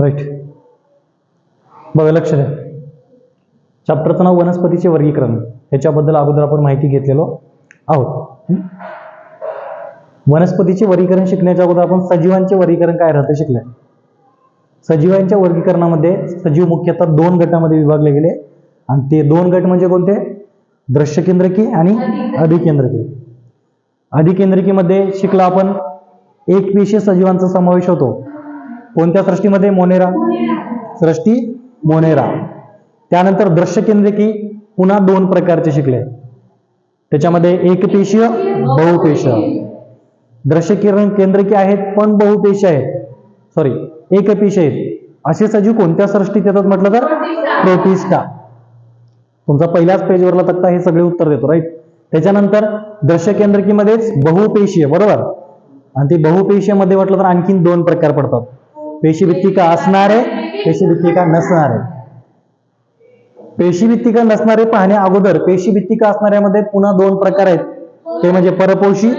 Right बघा लक्ष द्या. चॅप्टरचं नाव वनस्पतीचे वर्गीकरण. ह्याच्याबद्दल अगोदर आपण माहिती घेतलेलो आहोत. वनस्पतीचे वर्गीकरण शिकण्याच्या अगोदर आपण सजीवांचे वर्गीकरण काय राहतं शिकलंय. सजीवांच्या वर्गीकरणामध्ये सजीव मुख्यतः दोन गटामध्ये विभागले गेले. आणि ते दोन गट म्हणजे कोणते? दृश्यकेंद्रकी आणि अधिकेंद्रकी अधिकेंद्रकीमध्ये शिकला आपण एक पेशी सजीवांचा समावेश होतो. कोणत्या सृष्टीमध्ये? मोनेरा. सृष्टी मोनेरा. त्यानंतर दृश्यकेंद्रकी पुन्हा दोन प्रकारचे शिकले. त्याच्यामध्ये एकपेशीय बहुपेशीय. दृश्य किरण केंद्रकी आहेत पण बहुपेशी आहेत. सॉरी एकपेशी आहेत. असे सजीव कोणत्या सृष्टीत येतात म्हटलं तर? प्रोटिस्टा. तुमचा पहिल्याच पेजवरला तक्ता हे सगळे उत्तर देतो राईट त्याच्यानंतर दृश्य केंद्रकीमध्येच बहुपेशीय बरोबर? आणि ते बहुपेशीयमध्ये म्हटलं तर आणखीन दोन प्रकार पडतात. पेशीभित्तिका असणारे पेशीभित्तिका नसणारे. पेशीभित्तिका नसणारे पाहण्या अगोदर पेशीभित्तिका असणाऱ्यामध्ये पुन्हा दोन प्रकार आहेत. ते म्हणजे परपोषी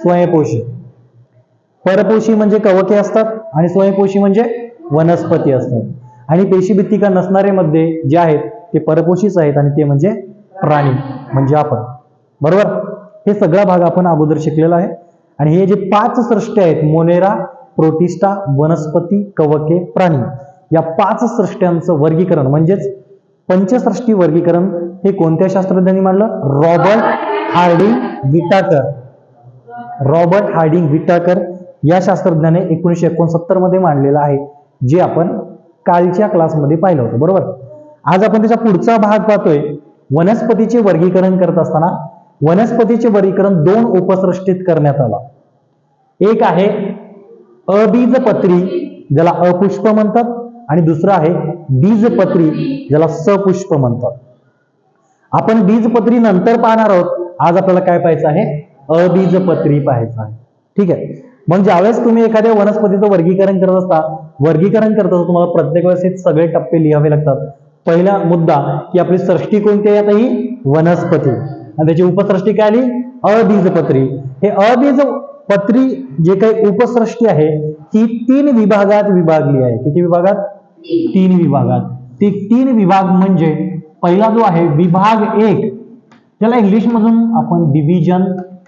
स्वयंपोषी. परपोषी म्हणजे कवके असतात आणि स्वयंपोषी म्हणजे वनस्पती असतात. आणि पेशीभित्तिका नसणारे मध्ये जे आहेत ते परपोषीच आहेत आणि ते म्हणजे प्राणी म्हणजे आपण. बरोबर? हे सगळा भाग आपण अगोदर शिकलेला आहे. आणि हे जे पाच सृष्टी आहेत मोनेरा प्रोटिस्टा वनस्पती कवके प्राणी या पाच सृष्ट्यांचं वर्गीकरण म्हणजेच पंचसृष्टी वर्गीकरण हे कोणत्या शास्त्रज्ञांनी मांडलं? Robert Harding Whittaker. Robert Harding Whittaker या शास्त्रज्ञाने एकोणीसशे एकोणसत्तरमध्ये मांडलेलं आहे जे आपण कालच्या क्लासमध्ये पाहिलं होतं बरोबर? आज आपण त्याचा पुढचा भाग पाहतोय. वनस्पतीचे वर्गीकरण करत असताना वनस्पतीचे वर्गीकरण दोन उपसृष्टीत करण्यात आला. एक आहे अबीजपत्री ज्याला अपुष्प म्हणतात आणि दुसरं आहे बीजपत्री ज्याला सपुष्प म्हणतात. आपण बीजपत्री नंतर पाहणार आहोत. आज आपल्याला काय पाहायचं आहे? अबीजपत्री पाहायचं आहे. ठीक आहे? मग ज्यावेळेस तुम्ही एखाद्या वनस्पतीचं वर्गीकरण करत असता वर्गीकरण करत असता तुम्हाला प्रत्येक वेळेस हे सगळे टप्पे लिहावे लागतात. पहिला मुद्दा की आपली सृष्टी कोणती आहे आता ही? वनस्पती. आणि त्याची उपसृष्टी काय आली? अबीजपत्री. हे अबीज अबीजपत्री जे काही उपसृष्टी आहे ती तीन विभागात विभागली आहे. किती विभागात? तीन विभागात. ती तीन विभाग म्हणजे पहिला जो आहे विभाग एक. त्याला इंग्लिश मधून आपण डिव्हिजन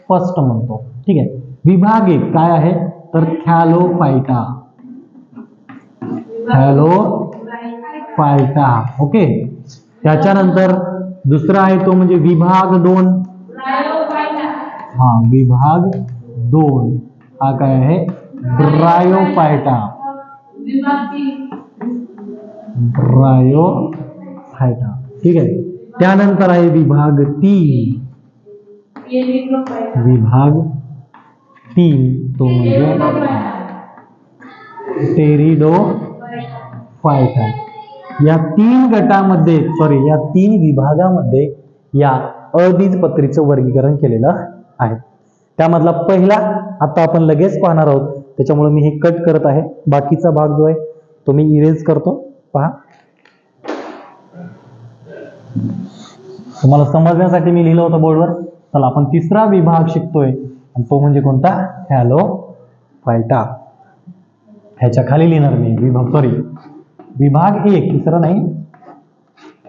फ़र्स्ट म्हणतो. ठीक आहे? विभाग एक काय आहे? तर थॅलोफायटा थॅलो फायटा ओके? त्याच्यानंतर दुसरा आहे तो म्हणजे विभाग दोन. हा विभाग दोन. हा काय आहे? ड्रायोफायटा ड्रायोफायटा ठीक आहे. त्यानंतर आहे विभाग तीन. विभाग तीन. तो म्हणजे टेरिडो फायटा या तीन गटामध्ये सॉरी या तीन विभागामध्ये या अबीजपत्रीचं वर्गीकरण केलेलं आहे. त्यामधला पहिला आता आपण लगेच पाहणार आहोत. त्याच्यामुळे मी हे कट करत आहे. बाकीचा भाग जो आहे तो मी इरेज करतो. पहा. तुम्हाला समजण्यासाठी मी लिहिलं होतं बोर्डवर चला आपण तिसरा विभाग शिकतोय. आणि तो म्हणजे कोणता? हॅलो फायटा ह्याच्या खाली लिहिणार मी विभाग सॉरी विभाग एक तिसरा नाही.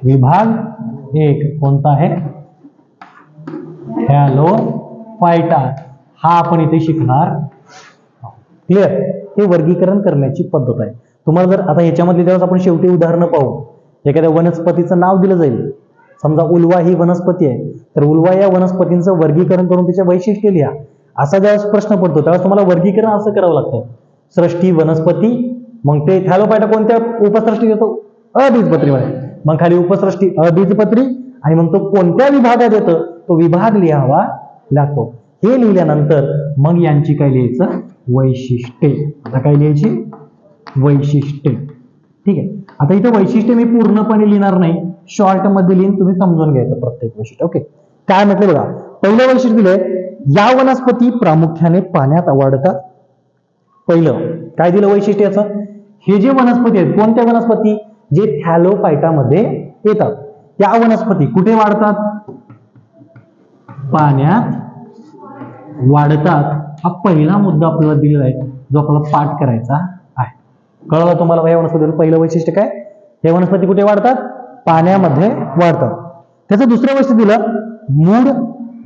विभाग एक कोणता आहे? हॅलो फायटा हा आपण इथे शिकणार क्लिअर हे वर्गीकरण करण्याची पद्धत आहे. तुम्हाला जर आता ह्याच्यामधले जेव्हा आपण शेवटी उदाहरणं पाहू. एखाद्या वनस्पतीचं नाव दिलं जाईल. समजा उलवा ही वनस्पती आहे. तर उलवा या वनस्पतींचं वर्गीकरण करून त्याच्या वैशिष्ट्य लिहा. असा ज्यावेळेस प्रश्न पडतो त्यावेळेस तुम्हाला वर्गीकरण असं करावं लागतं. सृष्टी वनस्पती मग ते थॅलोपायटा कोणत्या उपसृष्टी येतो अबीजपत्रीमध्ये मग खाली उपसृष्टी अबीजपत्री आणि मग तो कोणत्या विभागात येतो? तो विभाग लिहावा लागतो. हे लिहिल्यानंतर मग यांची काय लिहायचं? वैशिष्ट्ये. आता काय लिहायची? वैशिष्ट्ये. ठीक आहे. आता इथं वैशिष्ट्य मी पूर्णपणे लिहिणार नाही. शॉर्टमध्ये लिहिन तुम्ही समजून घ्यायचं प्रत्येक वैशिष्ट्य ओके. काय म्हटलं बघा? पहिलं वैशिष्ट्य दिलंय या वनस्पती प्रामुख्याने पाण्यात वाढतात. पहिलं. काय दिलं वैशिष्ट्य याचं? हे जे वनस्पती आहेत कोणत्या वनस्पती? जे थॅलोपायटामध्ये येतात. त्या वनस्पती कुठे वाढतात? पाण्यात वाढतात हा पहिला मुद्दा आपल्याला दिलेला आहे जो आपल्याला पाठ करायचा आहे. कळलं तुम्हाला या वनस्पतीचं पहिलं वैशिष्ट्य काय? हे वनस्पती कुठे वाढतात? पाण्यामध्ये वाढतात. त्याचं दुसरं वैशिष्ट्य दिलं मूळ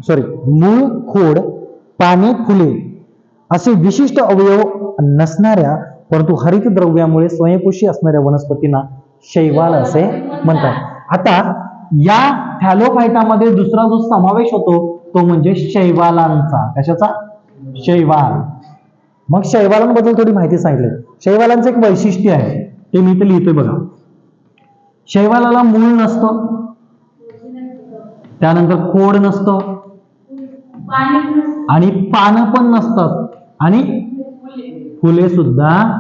सॉरी मूळ खोड पाने फुले असे विशिष्ट अवयव नसणाऱ्या परंतु हरित द्रव्यामुळे स्वयंपोषी असणाऱ्या वनस्पतींना शैवाल असे म्हणतात. आता या थॅलोफायटामध्ये दुसरा जो समावेश होतो तो म्हणजे शैवालांचा. कशाचा? शैवाल. मग शैवालांबद्दल थोडी माहिती सांगितली. शैवालांचं एक वैशिष्ट्य आहे. ते मी इथे लिहितोय बघा. शैवालाला मूळ नसतं. त्यानंतर खोड नसतं. आणि पानं पण नसतात. आणि फुले सुद्धा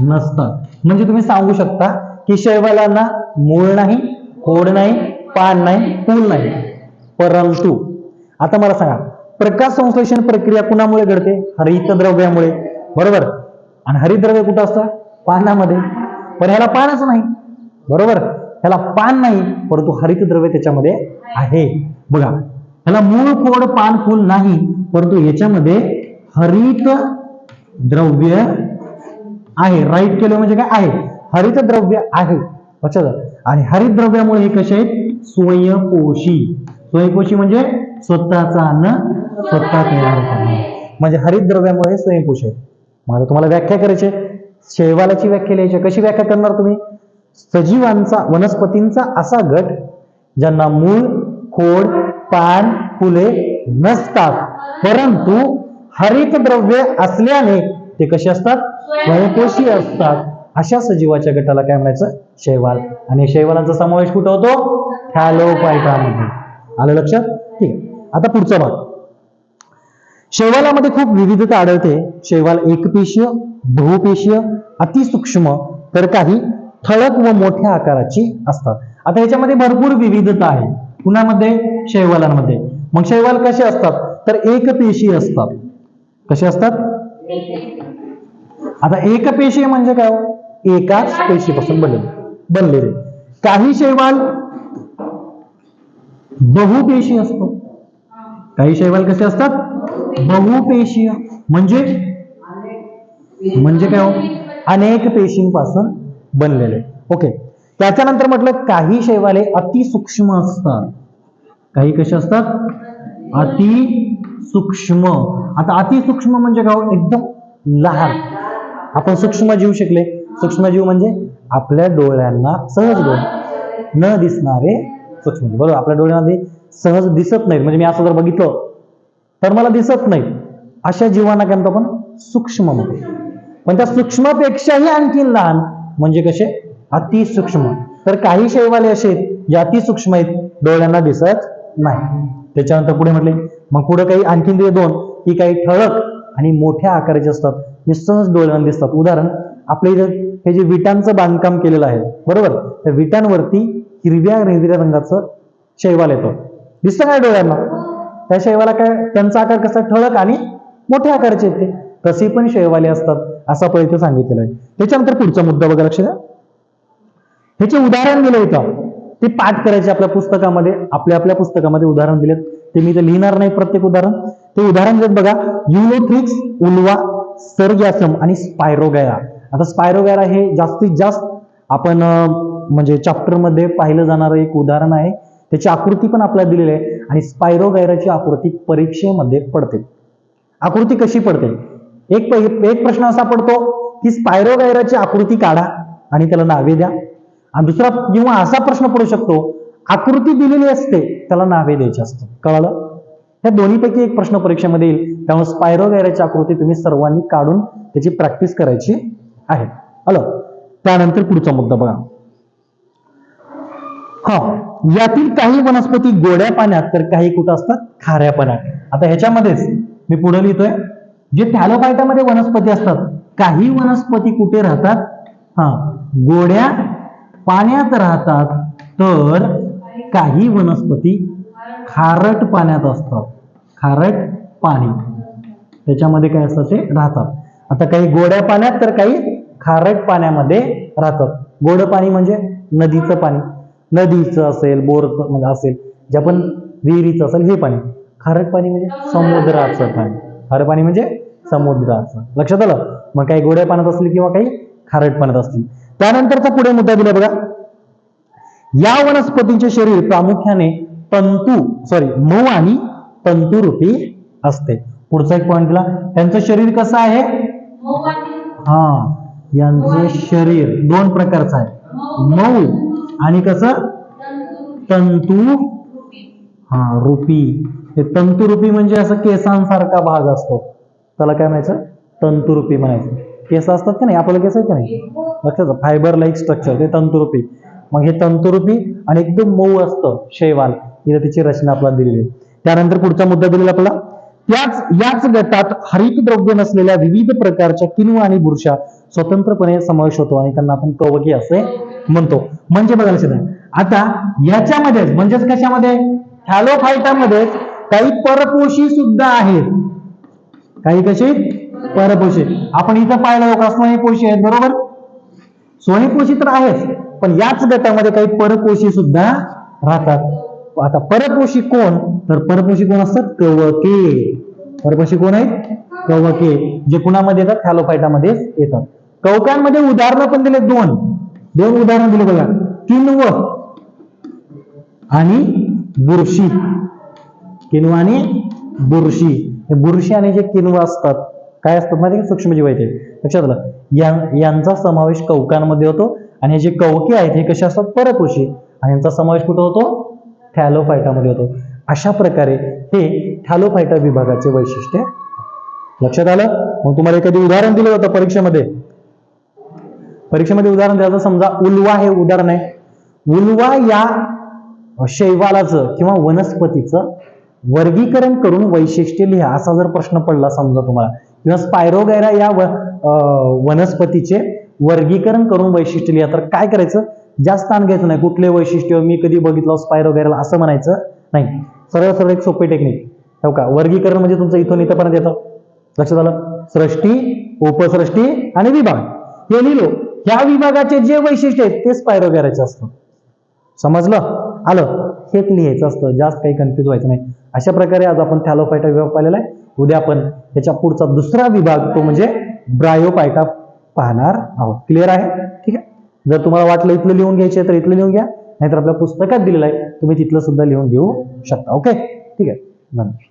नसतात. म्हणजे तुम्ही सांगू शकता की शैवालांना मूळ नाही खोड नाही पान नाही फूल नाही. परंतु आता मला सांगा प्रकाश संश्लेषण प्रक्रिया कुणामुळे घडते? हरित द्रव्यामुळे बरोबर? आणि हरितद्रव्य कुठं असतं? पानामध्ये. पण ह्याला पानच नाही. बरोबर? ह्याला पान नाही परंतु हरितद्रव्य त्याच्यामध्ये आहे. बघा ह्याला मूळ कोड पान फुल नाही परंतु याच्यामध्ये हरित द्रव्य आहे. राईट केलं म्हणजे काय? आहे. हरित द्रव्य आहे. लक्षात आणि हरित द्रव्यामुळे हे कसे आहेत? स्वयंपोषी. स्वयंपोषी म्हणजे स्वतःचा अन्न स्वतः तयार करणे. म्हणजे हरित द्रव्यामुळे आहे मला तुम्हाला व्याख्या करायची आहे. शैवालाची व्याख्या लिहायची कशी व्याख्या करणार तुम्ही? सजीवांचा वनस्पतींचा असा गट ज्यांना मूळ खोड पान फुले नसतात. परंतु हरित द्रव्य असल्याने ते कसे असतात? स्वयंपोषी असतात. अशा सजीवाच्या गटाला काय म्हणायचं? शैवाल. आणि शैवालांचा समावेश कुठं होतो? थॅलोपायटामध्ये. आलं लक्षात? ठीक आहे. आता पुढचा भाग. शैवालामध्ये खूप विविधता आढळते. शैवाल एकपेशीय बहुपेशीय अतिसूक्ष्म तर काही ठळक व मोठ्या आकाराची असतात. आता ह्याच्यामध्ये भरपूर विविधता आहे. पुण्यामध्ये शैवालांमध्ये. मग शैवाल कसे असतात? तर एकपेशीय असतात. कसे असतात? आता एकपेशीय म्हणजे काय हो? एकाच पेशीपासून बनले बनलेले. काही शैवाल बहुपेशी असतो. काही शैवाल कसे असतात? बहुपेशीय म्हणजे? म्हणजे काय हो? अनेक पेशींपासून बनलेले. ओके. त्याच्यानंतर म्हटलं काही शैवाले अतिसूक्ष्म असतात. काही कसे असतात? अति सूक्ष्म. आता अतिसूक्ष्म म्हणजे काय हो? एकदम लहान. आपण सूक्ष्म जीव शिकले. सूक्ष्मजीव म्हणजे आपल्या डोळ्यांना सहज डोळे न दिसणारे सूक्ष्मजीव बरोबर? आपल्या डोळ्यांमध्ये सहज दिसत नाहीत. म्हणजे मी असं जर बघितलं तर मला दिसत नाही अशा जीवांना काय म्हणतो आपण सूक्ष्म म्हणतो. पण त्या सूक्ष्मपेक्षाही आणखी लहान म्हणजे कसे? अतिसूक्ष्म. तर काही शैवाले असे आहेत जे अतिसूक्ष्म आहेत डोळ्यांना दिसत नाही. त्याच्यानंतर पुढे म्हटले मग पुढे काही आणखीन ते दोन की काही ठळक आणि मोठ्या आकाराचे असतात. जे सहज डोळ्यांना दिसतात. उदाहरण आपल्या इथे हे जे विटांचं बांधकाम केलेलं आहे बरोबर? त्या विटांवरती हिरव्या हिरव्या रंगाचं शैवाल येतं. दिसतं काय डोळ्यांना? त्या शैवाला काय त्यांचा आकार कसा ठळक आणि मोठ्या आकाराचे येते. तसे पण शैवाले असतात असं इथे सांगितलेलं आहे. त्याच्यानंतर पुढचा मुद्दा बघा लक्ष द्या ह्याचे उदाहरण दिलं होतं ते पाठ करायचे आपल्या पुस्तकामध्ये आपल्या आपल्या पुस्तकामध्ये उदाहरण दिलेत. ते मी इथे लिहिणार नाही प्रत्येक उदाहरण. ते उदाहरण दिलेत बघा. युलोथ्रिक्स उल्वा सर्गॅसम आणि स्पायरोगॅरा आता स्पायरोगॅरा हे जास्तीत जास्त आपण म्हणजे चॅप्टरमध्ये पाहिलं जाणारं एक उदाहरण आहे. त्याची आकृती पण आपल्याला दिलेली आहे. आणि स्पायरोगायराची आकृती परीक्षेमध्ये पडते. आकृती कशी पडते? एक एक प्रश्न असा पडतो की स्पायरोगायराची आकृती काढा आणि त्याला नावे द्या. आणि दुसरा किंवा असा प्रश्न पडू शकतो आकृती दिलेली असते त्याला नावे द्यायची असतात. कळालं? ह्या दोन्हीपैकी एक प्रश्न परीक्षेमध्ये येईल. त्यामुळे स्पायरोगायराची आकृती तुम्ही सर्वांनी काढून त्याची प्रॅक्टिस करायची आहे. आलं? त्यानंतर पुढचा मुद्दा बघा. हा. यातील काही वनस्पती गोड्या पाण्यात तर काही कुठं असतात? खाऱ्या पाण्यात. आता ह्याच्यामध्येच मी पुढे लिहितोय. जे थॅलोफायटामध्ये वनस्पती असतात काही वनस्पती कुठे राहतात? हा गोड्या पाण्यात राहतात तर काही वनस्पती खारट पाण्यात असतात. खारट पाणी. त्याच्यामध्ये काय असतं ते? राहतात. आता काही गोड्या पाण्यात तर काही खारट पाण्यामध्ये राहतात. गोड पाणी म्हणजे नदीचं पाणी. नदीचं असेल बोरचं म्हणजे असेल जे आपण विहिरीचं असेल हे पाणी. खारट पाणी म्हणजे समुद्राचं पाणी. खारट पाणी म्हणजे समुद्राचं. लक्षात आलं? मग काही गोड्या पाण्यात असले किंवा काही खारटपणात असतील. त्यानंतरचा पुढे मुद्दा दिला बघा. या वनस्पतींचे शरीर प्रामुख्याने तंतू सॉरी मऊ आणि तंतुरूपी असते. पुढचा एक पॉईंट दिला. त्यांचं शरीर कसं आहे? हा यांचं शरीर दोन प्रकारचं आहे. मऊ. आणि कसं? तंतू हा रुपी. हे तंतुरूपी म्हणजे असं केसांसारखा भाग असतो. त्याला काय म्हणायचं? तंतुरूपी म्हणायचं. केस असतात की नाही? आपल्याला केस आहे की नाही? लक्षात फायबर लाईक स्ट्रक्चर ते तंतुरूपी. मग हे तंतुरूपी आणि एकदम मऊ असतं शैवाल. इथं तिची रचना आपल्याला दिलेली त्यानंतर पुढचा मुद्दा दिलेला आपला त्याच याच गटात हरित द्रव्य नसलेल्या विविध प्रकारच्या किनवा आणि बुरशा स्वतंत्रपणे समावेश होतो आणि त्यांना आपण कवकी असे म्हणतो. म्हणजे बघा लक्षात आता याच्यामध्येच म्हणजेच कशामध्ये? हॅलोफायटामध्ये काही परपोषी सुद्धा आहेत. काही कशी परपोषी आपण इथं पाहिलं का स्वयंपोषी आहेत बरोबर? स्वयंपोषी तर आहेच पण याच गटामध्ये काही परपोषी सुद्धा राहतात. आता परपोषी कोण? तर परपोषी कोण असतात? कवके. परपोषी कोण आहेत? कवके. जे कुणामध्ये येतात थॅलोफायटामध्ये येतात. कवकांमध्ये उदाहरणं पण दिले दोन. दोन उदाहरण दिले बघा. किनव. आणि बुरशी. किनवा आणि बुरशी. बुरशी आणि जे किनवा असतात काय असतात माहिती सूक्ष्मजीव आहे ते लक्षात आलं? या यांचा समावेश कवकांमध्ये होतो आणि हे जे कवके आहेत हे कसे असतात? परपोषी आणि यांचा समावेश कुठं होतो? थॅलोफायटामध्ये होतो. अशा प्रकारे हे थॅलोफायटा विभागाचे वैशिष्ट्य. लक्षात आलं? मग तुम्हाला एखादी उदाहरण दिलं होतं परीक्षेमध्ये. परीक्षेमध्ये उदाहरण द्यायचं समजा उल्वा हे उदाहरण आहे. उल्वा या शैवालाचं किंवा वनस्पतीचं वर्गीकरण करून वैशिष्ट्य लिहा असा जर प्रश्न पडला समजा तुम्हाला. किंवा स्पायरोगैरा या व- वनस्पतीचे वर्गीकरण करून वैशिष्ट्य लिहा. तर काय करायचं? जास्त ताण घ्यायचं नाही. कुठले वैशिष्ट्य? मी कधी बघितलं स्पायरोगैराला असं म्हणायचं नाही. सरळ सरळ एक सोपी टेक्निक ठेव हो का? वर्गीकरण म्हणजे तुमचं इथून इथंपर्यंत येतं. लक्षात आलं? सृष्टी उपसृष्टी आणि विभाग. हे लिहिलो. ह्या विभागाचे जे वैशिष्ट्य आहेत ते स्पायरोगॅराचे असतं समजलं? आलं? हेच लिहायचं असतं. जास्त काही कन्फ्युज व्हायचं नाही. अशा प्रकारे आज आपण थॅलोफायटा विभाग पाहिलेला आहे. उद्या आपण त्याच्या पुढचा दुसरा विभाग तो म्हणजे ब्रायोपायटा पाहणार आहोत. क्लिअर आहे? ठीक आहे? जर तुम्हाला वाटलं इथलं लिहून घ्यायचे तर इथलं लिहून घ्या. नाहीतर आपल्या पुस्तकात दिलेलं आहे. तुम्ही तिथलं सुद्धा लिहून घेऊ शकता. ओके ठीक आहे? धन्यवाद.